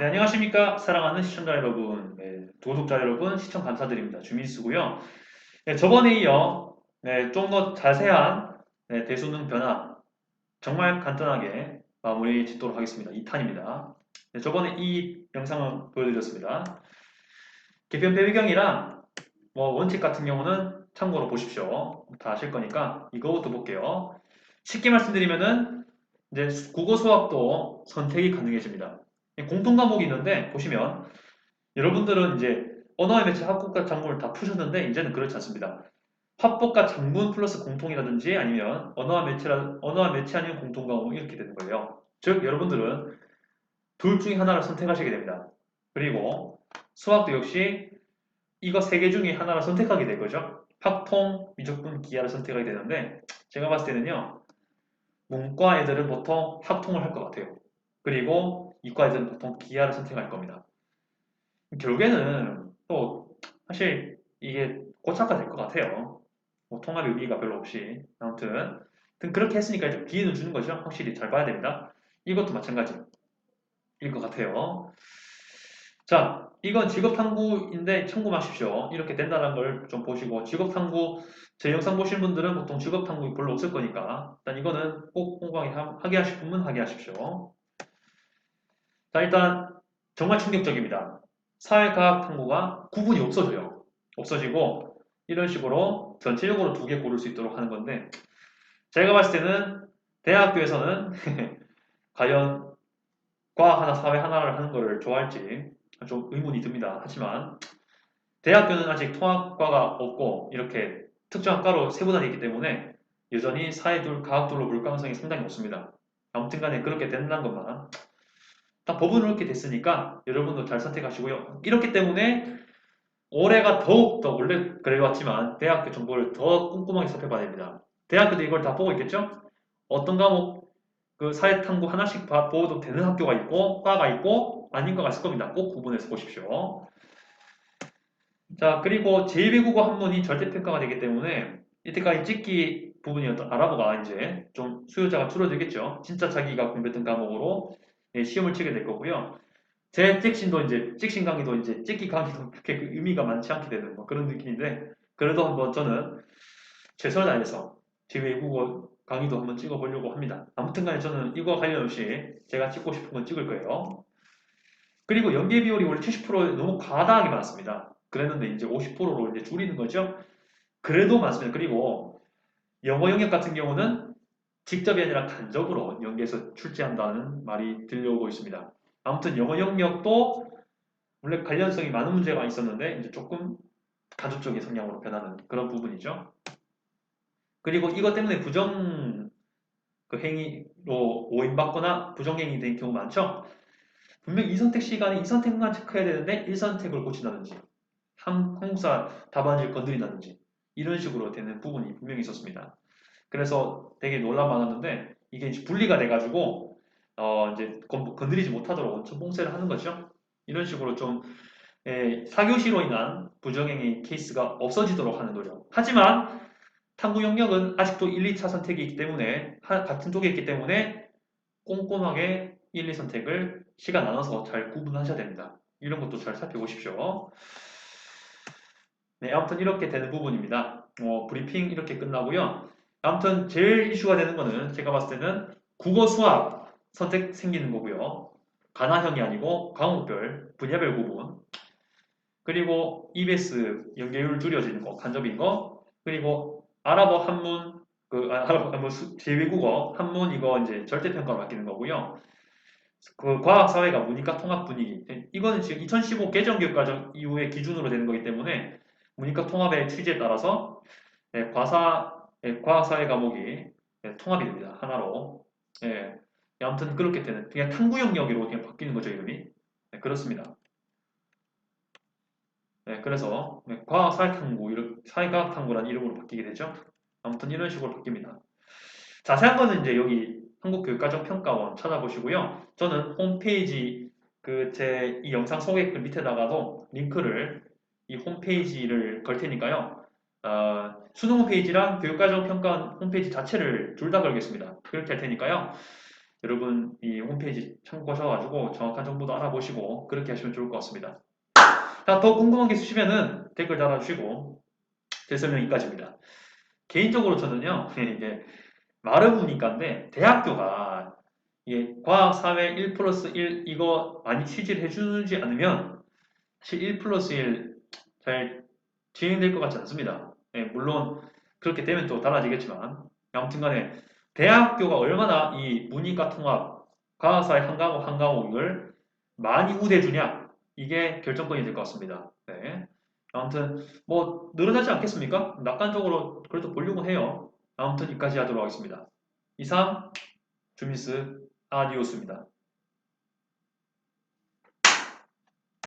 네, 안녕하십니까. 사랑하는 시청자 여러분, 네, 도독자 여러분, 시청 감사드립니다. 주민수고요. 네, 저번에 이어 네, 좀 더 자세한 네, 대수능 변화 정말 간단하게 마무리 짓도록 하겠습니다. 2탄입니다. 네, 저번에 이 영상을 보여드렸습니다. 개편 배경이랑 뭐 원칙 같은 경우는 참고로 보십시오. 다 아실 거니까 이거부터 볼게요. 쉽게 말씀드리면은 이제 국어 수학도 선택이 가능해집니다. 공통 과목이 있는데 보시면 여러분들은 이제 언어의 매체 합법과 장문을 다 푸셨는데 이제는 그렇지 않습니다. 합법과 장문 플러스 공통이라든지 아니면 언어와 매체라 언어와 매체 아닌 공통 과목 이렇게 되는 거예요. 즉 여러분들은 둘 중에 하나를 선택하시게 됩니다. 그리고 수학도 역시 이거 세 개 중에 하나를 선택하게 될 거죠. 확통, 미적분, 기하를 선택하게 되는데 제가 봤을 때는요. 문과 애들은 보통 확통을 할 것 같아요. 그리고 이과 애들은 보통 기하를 선택할 겁니다. 결국에는 또 사실 이게 고착화 될 것 같아요. 뭐 통합의 의미가 별로 없이 아무튼 그렇게 했으니까 이제 기회는 주는 거죠. 확실히 잘 봐야 됩니다. 이것도 마찬가지일 것 같아요. 자, 이건 직업탐구인데 참고하십시오. 이렇게 된다는 걸 좀 보시고 직업탐구 제 영상 보신 분들은 보통 직업탐구 별로 없을 거니까 일단 이거는 꼭 공부하게 하게 하실 분은 하게 하십시오. 자, 일단 정말 충격적입니다. 사회과학 탐구가 구분이 없어져요. 없어지고 이런 식으로 전체적으로 두 개 고를 수 있도록 하는 건데 제가 봤을 때는 대학교에서는 과연 과학 하나, 사회 하나를 하는 것을 좋아할지 좀 의문이 듭니다. 하지만 대학교는 아직 통합과가 없고 이렇게 특정한 과로 세분화되어 있기 때문에 여전히 사회 둘, 과학 둘로 볼 가능성이 상당히 높습니다. 아무튼 간에 그렇게 된다는 것만 딱 법은 그렇게 됐으니까 여러분도 잘 선택하시고요. 이렇기 때문에 올해가 더욱더 원래 그래왔지만 대학교 정보를 더 꼼꼼하게 살펴봐야 됩니다. 대학교도 이걸 다 보고 있겠죠? 어떤 과목 그 사회탐구 하나씩 보도 되는 학교가 있고 과가 있고 아닌 거가 있을 겁니다. 꼭 구분해서 보십시오. 자 그리고 제2외국어 한문이 절대평가가 되기 때문에 이때까지 찍기 부분이었던 아랍어가 이제 좀 수요자가 줄어들겠죠. 진짜 자기가 공부했던 과목으로 예, 시험을 치게 될 거고요. 제 찍신도 이제 찍신 강의도 이제 찍기 강의도 그렇게 그 의미가 많지 않게 되는 뭐 그런 느낌인데 그래도 한번 저는 최선을 다해서 제 외국어 강의도 한번 찍어보려고 합니다. 아무튼간에 저는 이거 관련 없이 제가 찍고 싶은 건 찍을 거예요. 그리고 연계 비율이 원래 70% 너무 과다하게 많습니다. 그랬는데 이제 50%로 이제 줄이는 거죠. 그래도 많습니다. 그리고 영어 영역 같은 경우는 직접이 아니라 간접으로 연계해서 출제한다는 말이 들려오고 있습니다. 아무튼 영어 영역도 원래 관련성이 많은 문제가 있었는데 이제 조금 간접적인 성향으로 변하는 그런 부분이죠. 그리고 이것 때문에 부정 그 행위로 오인받거나 부정행위 된 경우 많죠. 분명 이 선택 시간에 이 선택만 체크해야 되는데 1선택을 고친다든지 한국사 답안지를 건드린다든지 이런 식으로 되는 부분이 분명히 있었습니다. 그래서 되게 논란 많았는데 이게 이제 분리가 돼가지고 어 이제 건드리지 못하도록 원천 봉쇄를 하는 거죠. 이런 식으로 좀 예, 사교시로 인한 부정행위 케이스가 없어지도록 하는 노력. 하지만 탐구 영역은 아직도 1, 2차 선택이 기 때문에 같은 쪽에 있기 때문에 꼼꼼하게 1, 2 선택을 시간 나눠서 잘 구분하셔야 됩니다. 이런 것도 잘 살펴보십시오. 네, 아무튼 이렇게 되는 부분입니다. 어, 브리핑 이렇게 끝나고요. 아무튼 제일 이슈가 되는 거는 제가 봤을 때는 국어 수학 선택 생기는 거고요. 가나형이 아니고 과목별 분야별 구분 그리고 EBS 연계율 줄여지는 거 간접인 거 그리고 아랍어 한문 그 아, 아랍어 한문 제외국어 한문 이거 이제 절대평가로 바뀌는 거고요. 그 과학 사회가 문이과 통합 분위기 이거는 지금 2015 개정 교육과정 이후에 기준으로 되는 거기 때문에 문이과 통합의 취지에 따라서 네, 과사 예, 과학사회 과목이 예, 통합이 됩니다. 하나로. 예, 아무튼 그렇게 되는 그냥 탐구 영역으로 그냥 바뀌는 거죠 이름이. 네, 그렇습니다. 네, 그래서 네, 과학 사회탐구, 사회과학탐구라는 이름으로 바뀌게 되죠. 아무튼 이런 식으로 바뀝니다. 자세한 거는 이제 여기 한국교육과정평가원 찾아보시고요. 저는 홈페이지 그 제 이 영상 소개 글 밑에다가도 링크를 이 홈페이지를 걸 테니까요. 어, 수능 홈페이지랑 교육과정 평가 홈페이지 자체를 둘 다 걸겠습니다. 그렇게 할 테니까요. 여러분 이 홈페이지 참고하셔가지고 정확한 정보도 알아보시고 그렇게 하시면 좋을 것 같습니다. 자, 더 궁금한 게 있으시면은 댓글 달아주시고 제 설명 여기까지입니다. 개인적으로 저는요, 이게 마르부니까인데 대학교가 이게 과학, 사회 1 플러스 1 이거 많이 취지를 해주지 않으면 사실 1 플러스 1 잘 진행될 것 같지 않습니다. 예, 물론 그렇게 되면 또 달라지겠지만 아무튼 간에 대학교가 얼마나 이 문이과 통합, 과학사의 한 과목 한 과목을 많이 우대해주냐 이게 결정권이 될 것 같습니다. 네. 아무튼 뭐 늘어나지 않겠습니까? 낙관적으로 그래도 보려고 해요. 아무튼 여기까지 하도록 하겠습니다. 이상 주미스 아디오스입니다.